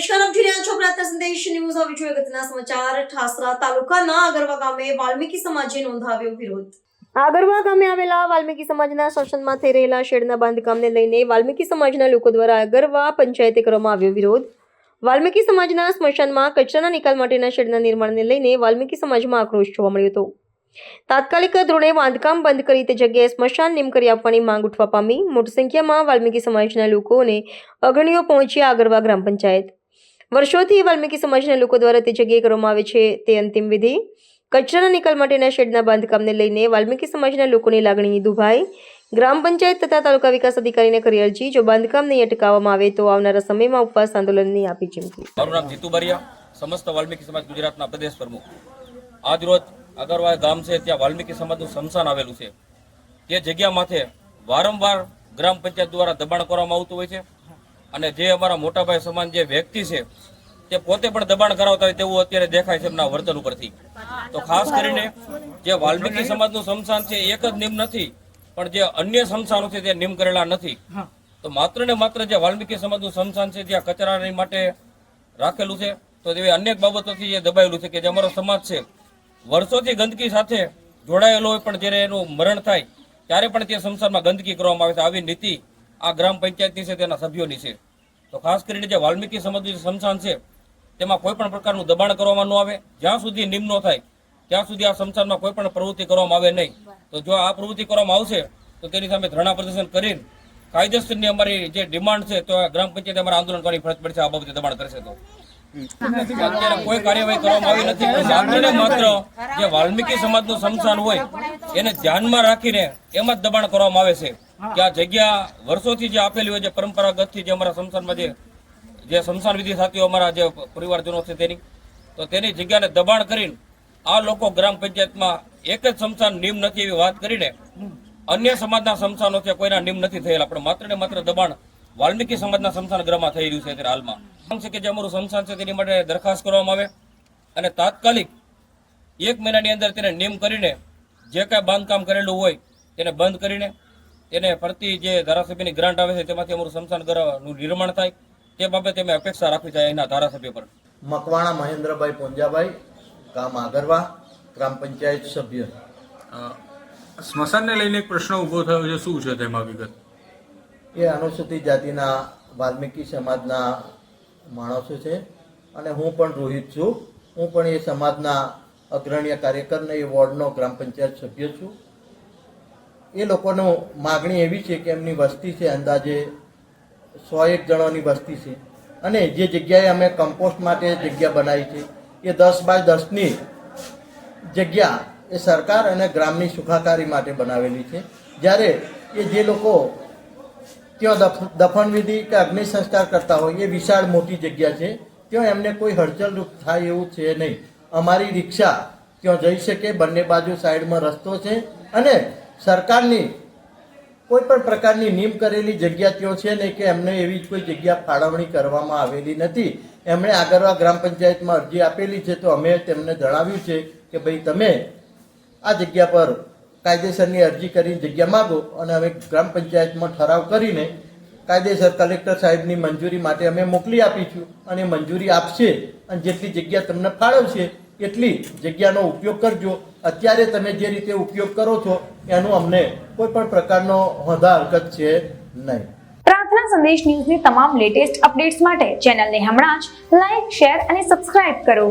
નમસ્કાર આપ જોઈ રહ્યા છો ન્યૂઝ હવે જોઈએ અગત્યના સમાચાર. ઠાસરા તાલુકાના આગરવા ગામે વાલ્મીકી સમાજે નોંધાવ્યો વિરોધ. આગરવા ગામે આવેલા વાલ્મીકી સમાજના શાસનમાં થઈ રહેલા શેડના બાંધકામને લઈને વાલ્મીકી સમાજના લોકો દ્વારા આગરવા પંચાયતે કરવામાં આવ્યો વિરોધ. વાલ્મીકી સમાજના સ્મશાનમાં કચરાના નિકાલ માટેના શેડના નિર્માણને લઈને વાલ્મીકી સમાજમાં આક્રોશ જોવા મળ્યો હતો. તાત્કાલિક ધોરણે બાંધકામ બંધ કરી તે જગ્યાએ સ્મશાન નિમ કરી આપવાની માંગ ઉઠવા પામી. મોટી સંખ્યામાં વાલ્મીકી સમાજના લોકો અને અગ્રણીઓ પહોંચ્યા આગરવા ગ્રામ પંચાયત. વર્ષોથી વાલ્મીકી સમાજના લોકો દ્વારા તે જગ્યાએ કરવામાં આવે છે તે અંતિમ વિધિ. કચરાના નિકાલ માટેના શેડના બાંધકામને લઈને વાલ્મીકી સમાજના લોકોની લાગણી દુભાઈ. ગ્રામ પંચાયત તથા તાલુકા વિકાસ અધિકારીને કરી અરજી. જો બાંધકામ નહીં અટકાવવામાં આવે તો આવનારા સમયમાં ઉપવાસ આંદોલનની આપી ચીમકી. મારું નામ જીતુ બારિયા, સમસ્ત વાલ્મીકી સમાજ ગુજરાતના પ્રદેશ પ્રમુખ. આજ રોજ અગરવાય ગામ છે ત્યાં વાલ્મીકી સમાજનું સ્મશાન આવેલું છે. તે જગ્યા માથે વારંવાર ગ્રામ પંચાયત દ્વારા દબાણ કરવામાં આવતું હોય છે. અને જે અમારા મોટાભાઈ સમાન જે વ્યક્તિ છે તે પોતે પણ દબાણ કરાવતા હોય તેવું અત્યારે દેખાય છે એમના વર્તન ઉપરથી. તો ખાસ કરીને જે વાલ્મીકી સમાજનું સમસાન છે એક જ નિમ નથી પણ જે અન્ય સમસાનો છે તે નિમ કરેલા નથી. તો માત્ર ને માત્ર જે વાલ્મીકી સમાજનું સમસાન છે ત્યાં કચરાની માટે રાખેલું છે તો એવી અનેક બાબતોથી એ દબાયેલું છે કે જે અમારો સમાજ છે વર્ષોથી ગંદકી સાથે જોડાયેલો હોય પણ જ્યારે એનું મરણ થાય ત્યારે પણ તે સંસારમાં ગંદકી કરવામાં આવે છે. આવી નીતિ આ ગ્રામ પંચાયતની છે, તેના સભ્યોની છે. તો ખાસ કરીને જે વાલ્મીકી સમાજનું જે સ્મશાન છે, તેમાં કોઈ પણ પ્રકારનું દબાણ કરવામાં ન આવે. જ્યાં સુધી નિમ ન થાય, ત્યાં સુધી આ સંસારમાં કોઈ પણ પ્રવૃત્તિ કરવામાં આવે નહીં. તો જો આ પ્રવૃત્તિ કરવામાં આવશે, તો તેની સામે ધરણા પ્રદર્શન કરીને કાયદેસરની અમારી જે ડિમાન્ડ છે, તો ગ્રામ પંચાયતે અમારે આંદોલન કરવાની ફરજ પડશે. આ બાબતે દબાણ કરશે તો. અત્યારે કોઈ કાર્યવાહી કરવામાં આવી નથી. પણ માત્ર જે વાલ્મીકી સમાજનું સમસાન હોય, એને ધ્યાનમાં રાખીને એમાં જ દબાણ કરવામાં આવે છે. કે આ જગ્યા વર્ષોથી જે આપેલી હોય છે પરંપરાગતથી જે અમારા સમસાનમાં જે જે સમસાન વિધિ સાથીઓ અમારા જે પરિવારજનો છે તેની, તો તેની જગ્યાને દબાણ કરીને આ લોકો ગ્રામ પંચાયતમાં એક જ સમસાન નિયમ નથી એવી વાત કરીને અન્ય સમાજના સમસાનો છે, કોઈના નિમ નથી થયેલા. પણ માત્ર ને માત્ર દબાણ વાલ્મીકી સમાજના સ્મશાન ગૃહમાં થઈ રહ્યું છે અત્યારે હાલમાં. આમ છે કે જે અમારું સ્મશાન છે તેની માટે દરખાસ્ત કરવામાં આવે અને તાત્કાલિક એક મહિનાની અંદર તેને નિયમ કરીને જે કાંઈ બાંધકામ કરેલું હોય તેને બંધ કરીને તેને ફરતી જે ધારાસભ્યની ગ્રાન્ટ આવે છે તેમાંથી અમારું સ્મશાન ગૃહનું નિર્માણ થાય. તે બાબતે અમે અપેક્ષા રાખવી છે એના ધારાસભ્ય પર. મકવાણા મહેન્દ્રભાઈ પોંજાભાઈ ગામ આગરવા ગ્રામ પંચાયત સભ્ય. સ્મશાનને લઈને એક પ્રશ્ન ઊભો થયો છે. શું છે તેમાં વિગત? એ અનુસૂચિત જાતિના વાલ્મીકી સમાજના માણસો છે અને હું પણ રોહિત છું. હું પણ એ સમાજના અગ્રણીય કાર્યકરને, એ વોર્ડનો ગ્રામ પંચાયત સભ્ય છું. એ લોકોનું માગણી એવી છે કે એમની વસ્તી છે અંદાજે સો એક જણોની વસ્તી છે. અને જે જગ્યાએ અમે કમ્પોસ્ટ માટે જગ્યા બનાવી છે, એ દસ બાય દસની જગ્યા એ સરકાર અને ગ્રામની સુખાકારી માટે બનાવેલી છે. જ્યારે એ જે લોકો ત્યાં દફ- દફનવિધિ કે અગ્નિ સંસ્કાર કરતા હોય, એ વિશાળ મોટી જગ્યા છે. ત્યાં એમને કોઈ હળચલરૂપ થાય એવું છે નહીં. અમારી રિક્ષા ત્યાં જઈ શકે, બંને બાજુ સાઈડમાં રસ્તો છે અને સરકારની કોઈ પણ પ્રકારની નિમ કરેલી જગ્યા ત્યાં છે નહીં કે એમને એવી કોઈ જગ્યા ફાળવણી કરવામાં આવેલી નથી. એમણે આગળવા ગ્રામ પંચાયતમાં અરજી આપેલી છે તો અમે તેમને જણાવ્યું છે કે ભાઈ તમે આ જગ્યા પર કાયદેસરની અરજી કરી જગ્યા માગો અને અમે ગ્રામ પંચાયતમાં ઠરાવ કરીને કાયદેસર કલેક્ટર સાહેબની મંજૂરી માટે અમે મોકલી આપીશું અને મંજૂરી આપશે અને જેટલી જગ્યા તમને ફાળવશે એટલી જગ્યાનો ઉપયોગ કરજો. અત્યારે તમે જે રીતે ઉપયોગ કરો છો, એનું અમને કોઈ પણ પ્રકારનો હોદા હરકત છે નહીં. પ્રાર્થના સંદેશ ન્યૂઝની તમામ લેટેસ્ટ અપડેટ્સ માટે ચેનલને હમણાં જ લાઈક શેર અને સબસ્ક્રાઇબ કરો.